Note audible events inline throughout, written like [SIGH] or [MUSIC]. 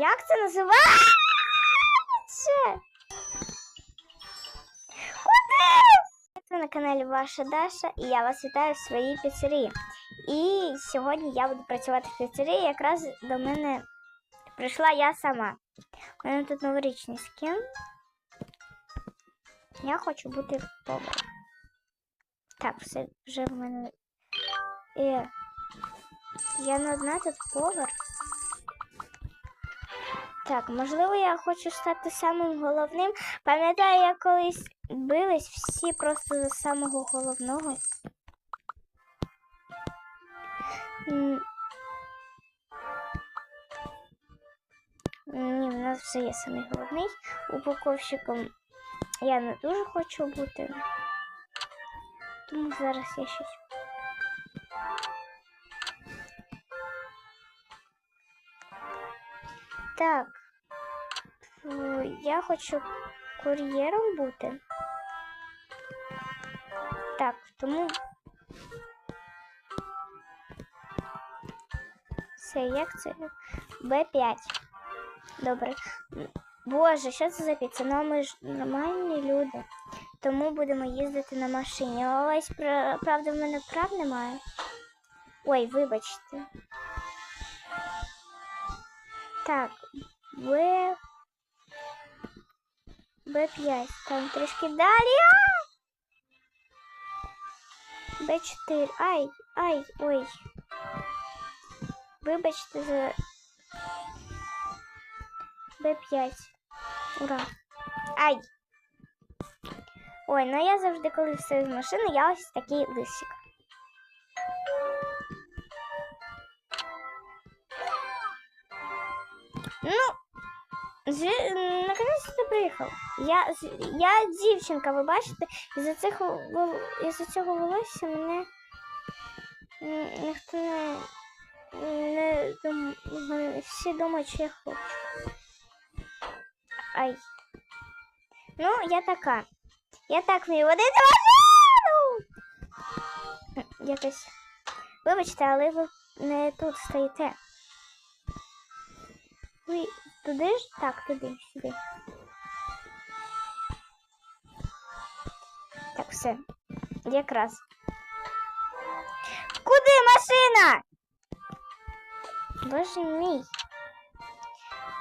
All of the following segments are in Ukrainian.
Як це називається? Куди? Ви на каналі Ваша Даша і я вас вітаю в своїй піцерії. І сьогодні я буду працювати в піцерії. Якраз до мене прийшла я сама. У мене тут новорічний скін. Я хочу бути поваром. Так, все вже в мене. Е, я не одна тут повар. Так, можливо, я хочу стати самим головним. Пам'ятаю, я колись бились всі просто за самого головного. Ні, в нас вже є самий головний. Упаковщиком я не дуже хочу бути. Тому зараз я щось. Так. Я хочу кур'єром бути. Так, тому. Все, як це? Б5. Добре. Боже, що це за піца? Ну, ми ж нормальні люди. Тому будемо їздити на машині. Ось, правда, в мене прав немає. Ой, вибачте. Так, Б. Б5. Там трішки далі. А! Б4. Ай, ай, ой. Вибачте за Б5. Ура. Ай. Ой, ну я завжди, коли все з машини, я ось такий лисик. Ну, Зі... наконец ти приїхав. Я, з- я дівчинка, ви бачите, із-за цих вол- із-за цього волосся мене ніхто не, не дум... всі думають, що я хлопчик. Ай. Ну, я така. Я так вмію водити машину! Якось. Вибачте, але ви не тут стоїте. Ви туди ж? Так, туди, сюди. Так, все. Якраз. Куди машина? Боже мій.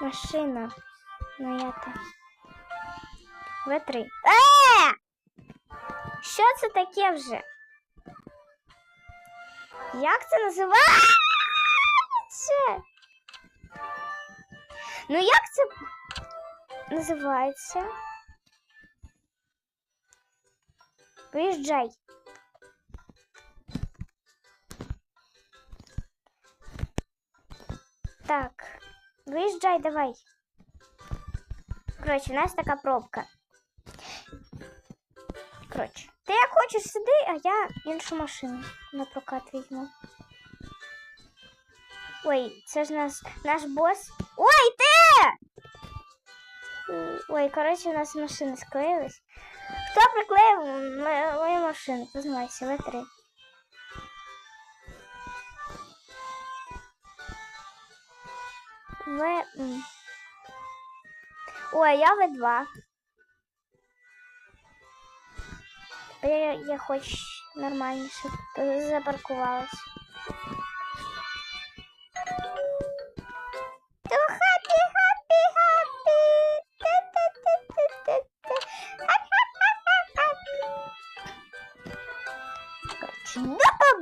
Машина. Моя та. В3. Е! Що це таке вже? Як це називається? Ну як це називається? Виїжджай. Так, виїжджай давай. Коротше, у нас така пробка. Коротше, ти як хочеш сиди, а я іншу машину на прокат візьму. Ой, це ж наш, наш бос. Ой, ти! Ой, коротше, у нас машини склеїлись. Хто приклеїв мою машину? Познайся, В3. В... Ой, я В2. Я, я хоч нормальніше запаркувалась.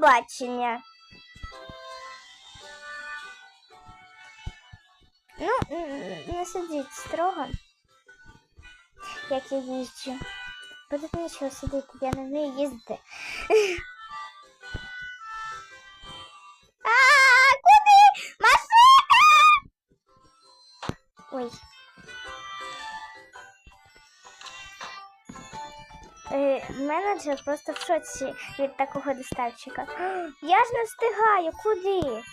Побачення. Ну, не сидіть строго, як я їжджу. Тут нічого сидіти, я не вмію їздити. [LAUGHS] А, куди? Машина! Ой. Менеджер просто в шоці від такого доставчика. [GASPS] Я ж не встигаю, куди?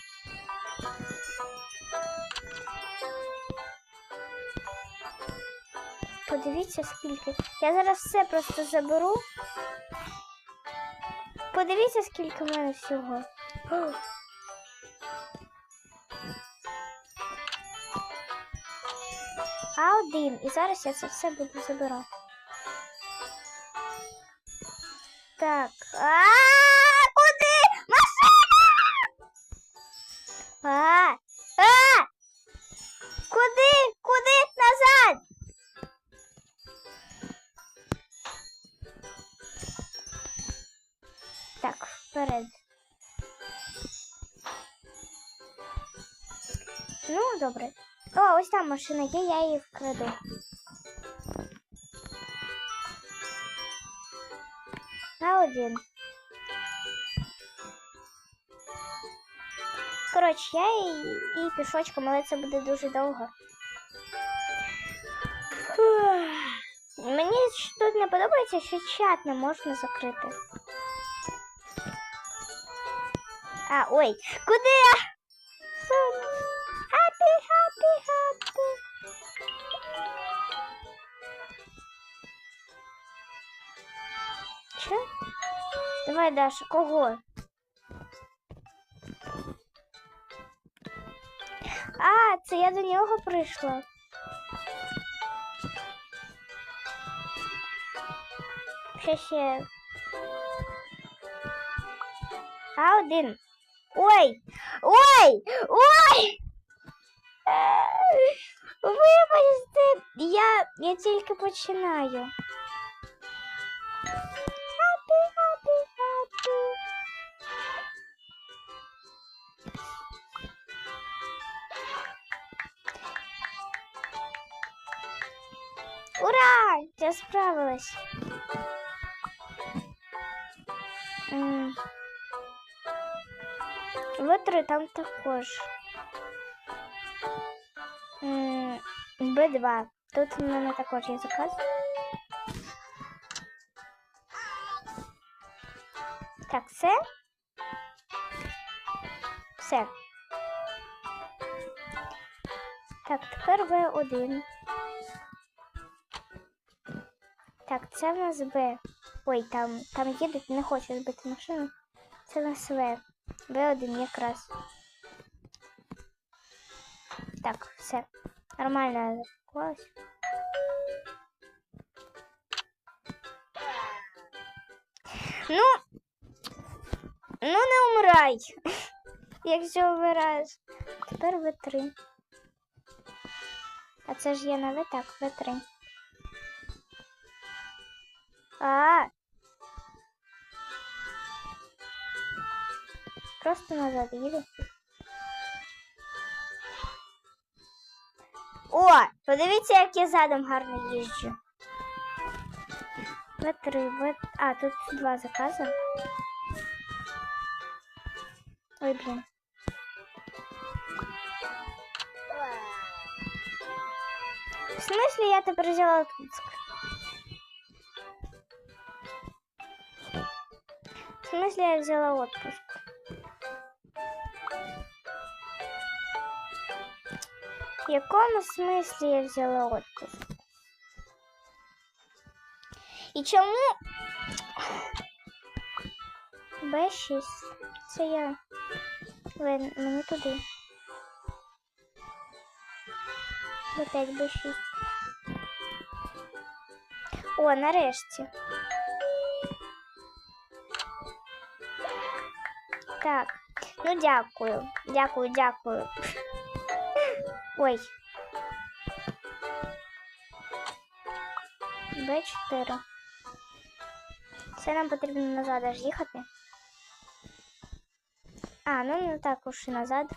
Подивіться скільки. Я зараз все просто заберу. Подивіться, скільки в мене всього. [GASPS] А1. І зараз я це все буду забирати. Так. А куди? Машина! А! А! Куди? Куди? Назад! Так, вперед. Ну, добре. О, ось там машина є, я її вкраду. Один. Коротше, я і, і пішочком, але це буде дуже довго. Фух. Мені тут не подобається, що чат не можна закрити. А, ой, куди Давай, Даша, кого? А, це я до нього прийшла. Ще ще. А один. Ой! Ой! Ой! Е, Вибачте, я, я тільки починаю. Ура! Я справилась. В3 там також. Б2. Тут у мене також є заказ. Так, все. Все. Так, тепер В1. Так, це в нас Б. Ой, там, там їдуть, не хочу збити машину. Це в нас В. В1 якраз. Так, все. Нормально запаклась. Ну, ну не умирай, [LAUGHS] якщо вмираєш. Тепер В3. А це ж я на В, так, В3. А. Просто назад їду. О, подивіться, як я задом гарно їжджу. В3, В... А, тут два закази. Ой, блін. В смысле я тепер взяла Луцьк? Смысле я взяла отпуск? В якому смислі я взяла отпуск? І чому Б6? Це я. Ви мені туди. Б5, Б6. О, нарешті. Так. Ну, дякую. Дякую, дякую. Ой. Б4. Це нам потрібно назад аж їхати. А, ну не так уж і назад.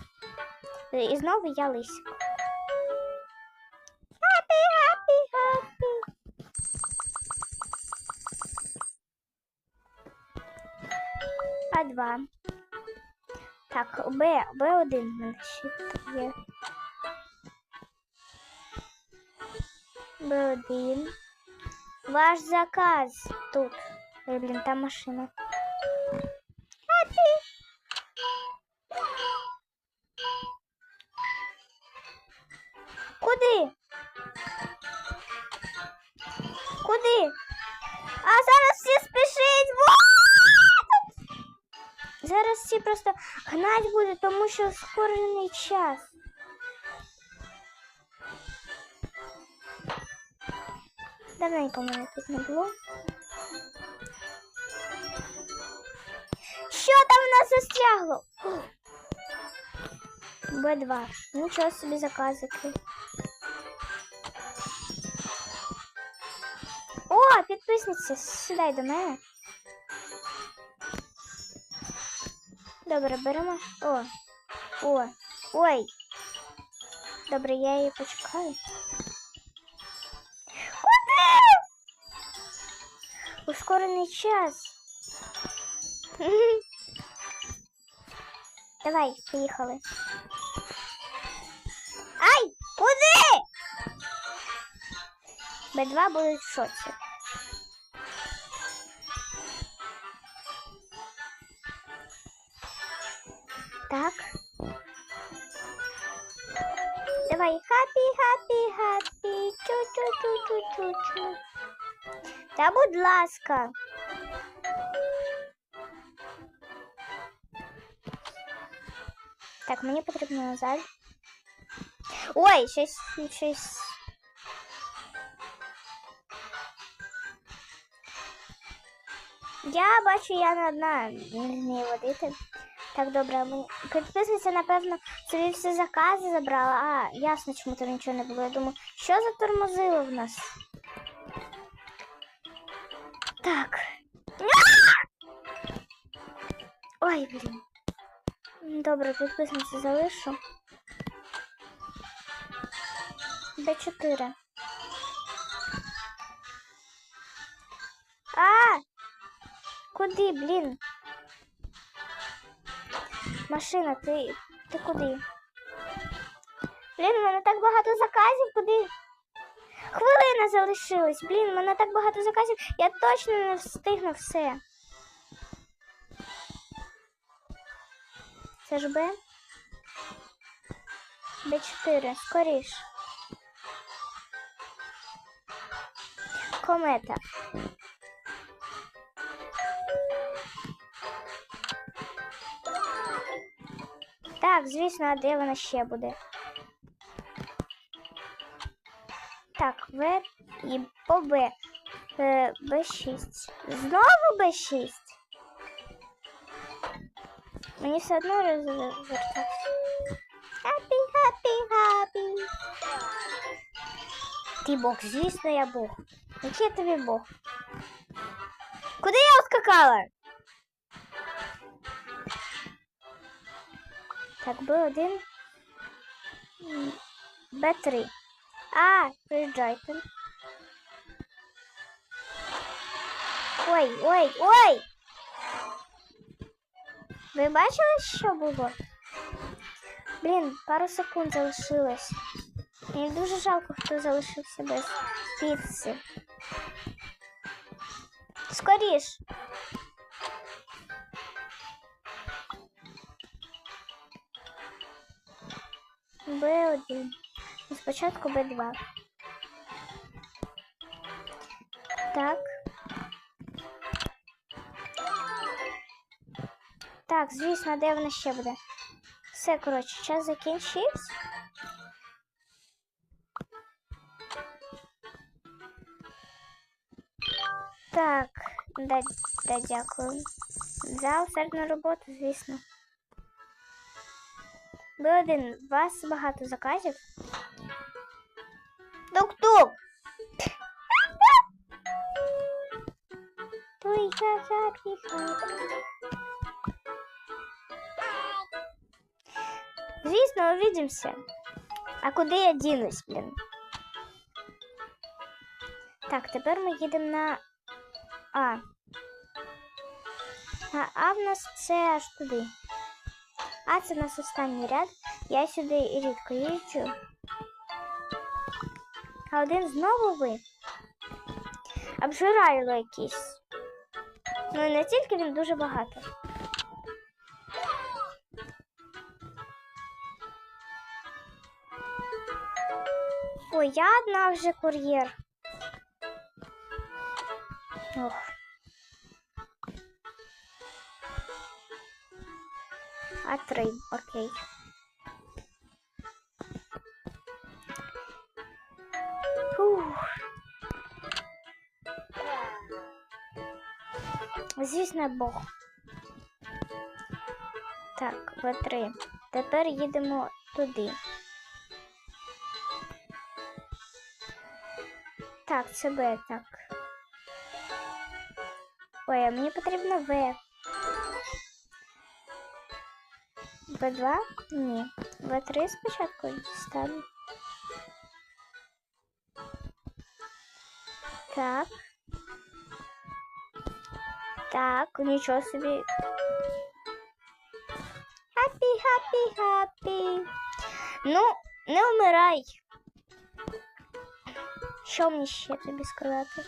І знову я лисик. Хаппі, хаппі, хаппі. А2. Так, Б, Б1 в мене є. Б1. Ваш заказ тут. Блін, там машина. Тому що скорений час. Давненько мене тут не було. Що там в нас застрягло? Б2. Нічого собі заказики. О, підписниця, сідай до мене. Добре, беремо. О. О. Ой. Добре, я її почекаю. Куди? Ускорений час. [LAUGHS] Давай, поїхали. Ай! Куди? Б2 будуть в шоці. Так. Давай, хапі, хапі, хапі, чу-чу-чу-чу-чу-чу. Та будь ласка. Так, мені потрібно назад. Ой, щось, щось. Я бачу, я не одна не вмію водити. Так, добре, мені підписниця, напевно, собі всі закази забрала. А, ясно, чому там нічого не було. Я думаю, що затормозило в нас? Так. Ой, блін. Добре, підписницю залишу. Б4. А! Куди, блін? Машина, ти. Ти куди? Блін, у мене так багато заказів, куди? Хвилина залишилась. Блін, у мене так багато заказів. Я точно не встигну все. Це ж Б. Б4, скоріш. Комета. Так, звісно, а де вона ще буде? Так, В і по Б. Е, Б6. Знову Б6. Мені все одно розвертатися. Хапі, хапі, хапі. Ти Бог, звісно, я Бог. Який я тобі Бог? Куди я ускакала? Так, Б1. Б3. А, приїжджайте. Ой, ой, ой! Ви бачили, що було? Блін, пару секунд залишилось. Мені дуже жалко, хто залишився без піци. Скоріш. Б1. І Спочатку Б2. Так. Так, звісно, де вона ще буде? Все, коротше, час закінчився. Так, да, да, дякую. За усердну роботу, звісно. Б1, у вас багато заказів. Тук-тук! Звісно, увидимся. А куди я дінусь, блін? Так, тепер ми їдемо на А. А, а в нас це аж туди. А це у нас останній ряд. Я сюди рідко їжджу. А один знову ви. Обжирайло якийсь. Ну і не тільки він дуже багато. Ой, я одна вже кур'єр. Ох. А три, окей. Фух. Звісно, Бог. Так, В3. Тепер їдемо туди. Так, це Б, так. Ой, а мені потрібно В. В2? Ні. В3 спочатку дістану. Так. Так, нічого собі. Хаппі, хаппі, хаппі. Ну, не вмирай. Що мені ще тобі сказати?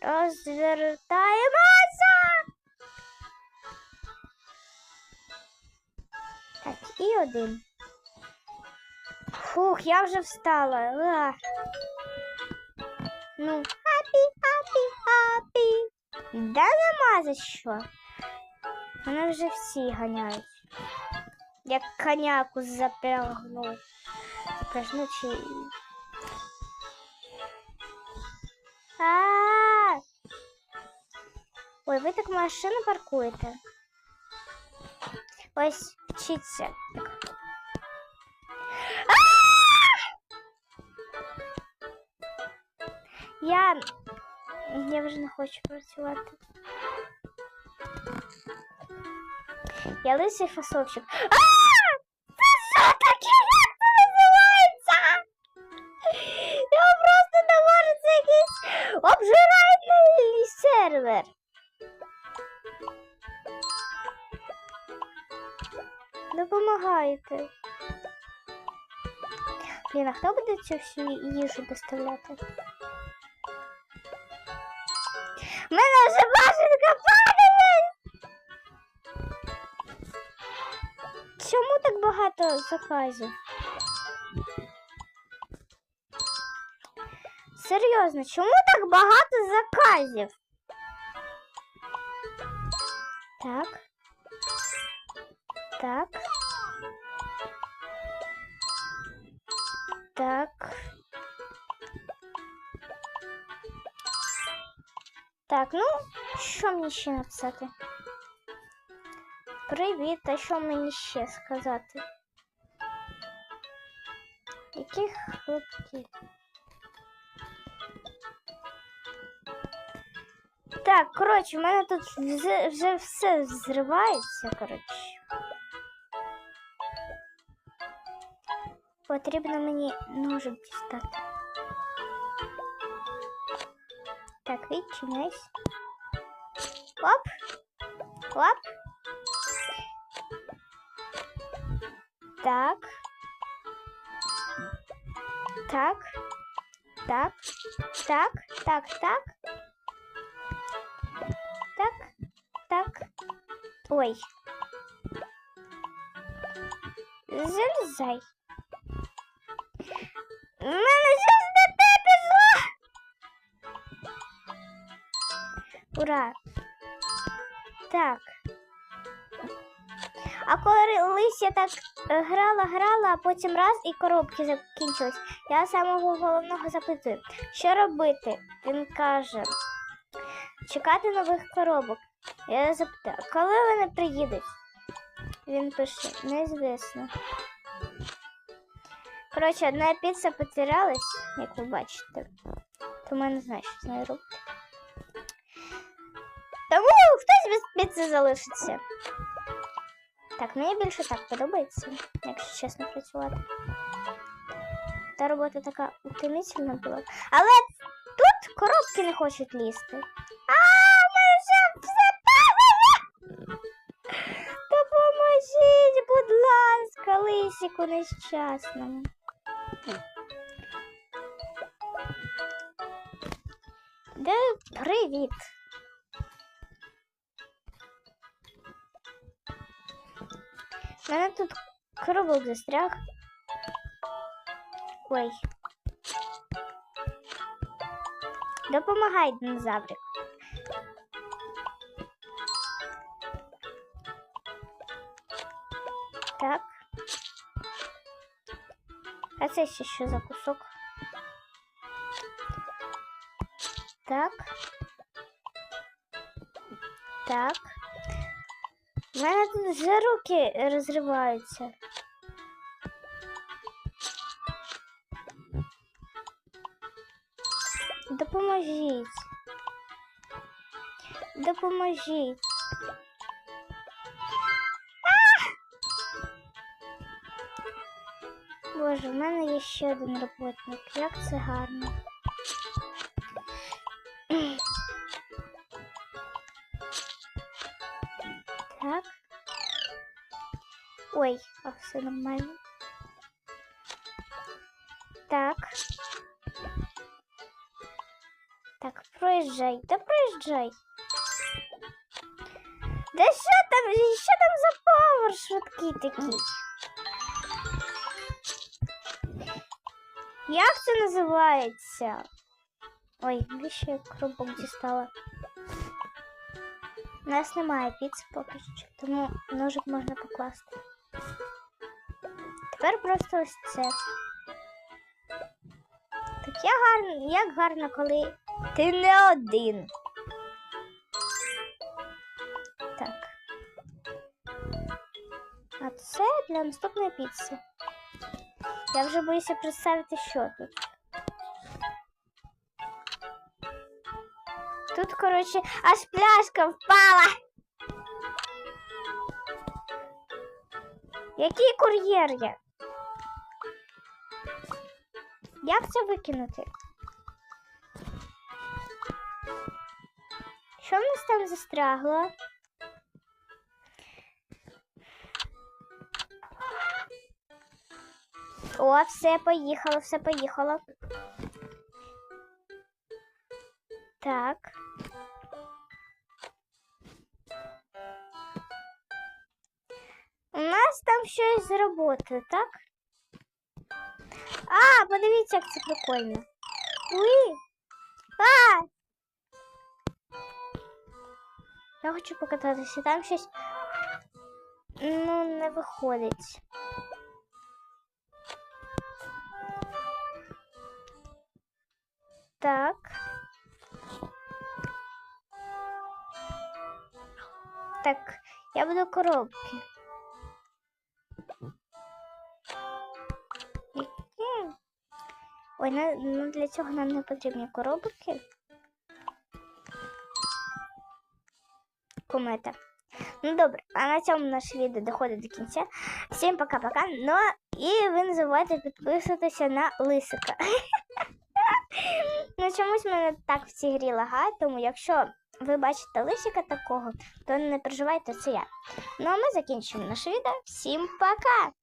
Розвертаємося. І один. Фух, я вже встала. А. Ну, хапі, хапі, хапі. Да нема за що. Вони вже всі ганяють. Як коняку запрягну. Запрягну чи... А! Ой, ви так машину паркуєте. Ось вчіться. Так. Я. Я вже не хочу працювати. Я лисий фасовщик. А! Блін, а хто буде цю всю їжу доставляти? У мене вже башенка падає! Чому так багато заказів? Серйозно, чому так багато заказів? Так. Так. Так. Так, ну, що мені ще написати? Привіт, а що мені ще сказати? Яких хлопців? Так, коротше, в мене тут вже, вже все зривається, коротше. Потрібно мені ножик дістати. Так, відчиняйся. Оп. Оп. Так. Так. Так. Так. Так. Так. Так. Так. Ой. Залізай. У мене Ура. Так. А коли Лися так е, грала, грала, а потім раз і коробки закінчились. Я самого головного запитую, що робити? Він каже, чекати нових коробок. Я запитаю, коли вони приїдуть? Він пише, незвісно. Коротше, одна піца потерялась, як ви бачите. Тому я не знаю, що з нею робити. Хтось залишиться. Так, мені більше так подобається, якщо чесно працювати. Та робота така утомительна була. Але тут коробки не хочуть лізти. А, ми вже падає! Допоможіть, будь ласка, лисіку нещасному. Привіт. У мене тут коробок застряг. Ой. Допомагай, динозаврик. Так. А це ще що за кусок? Так. Так. Тут вже руки розриваються. Допоможіть. Допоможіть. Боже, в мене є ще один роботник. Як це гарно. Ой, а все нормально. Так. Так, проїжджай, да проїжджай. Да що там, що там за повар швидкий такий? Як це називається? Ой, навіщо я коробок дістала? У нас немає піци поки що, тому ножик можна покласти. Тепер просто ось це. Так я гарно, як гарно, коли ти не один. Так. А це для наступної піци. Я вже боюся представити, що тут. Тут, коротше, аж пляшка впала. Який кур'єр є? Як це викинути? Що в нас там застрягло? О, все поїхало, все поїхало. Так. Щось з роботи, так? А, подивіться, як прикольно. Уї! А! Я хочу покататися, там щось ну, не виходить. Так. Так, я буду коробки. Ой, ну для цього нам не потрібні коробки. Комета. Ну добре, а на цьому наше відео доходить до кінця. Всім пока-пока. Ну і ви не забувайте підписуватися на лисика. Ну, чомусь мене так в цій грі лагає, тому якщо ви бачите лисика такого, то не переживайте, це я. Ну а ми закінчимо наше відео. Всім пока!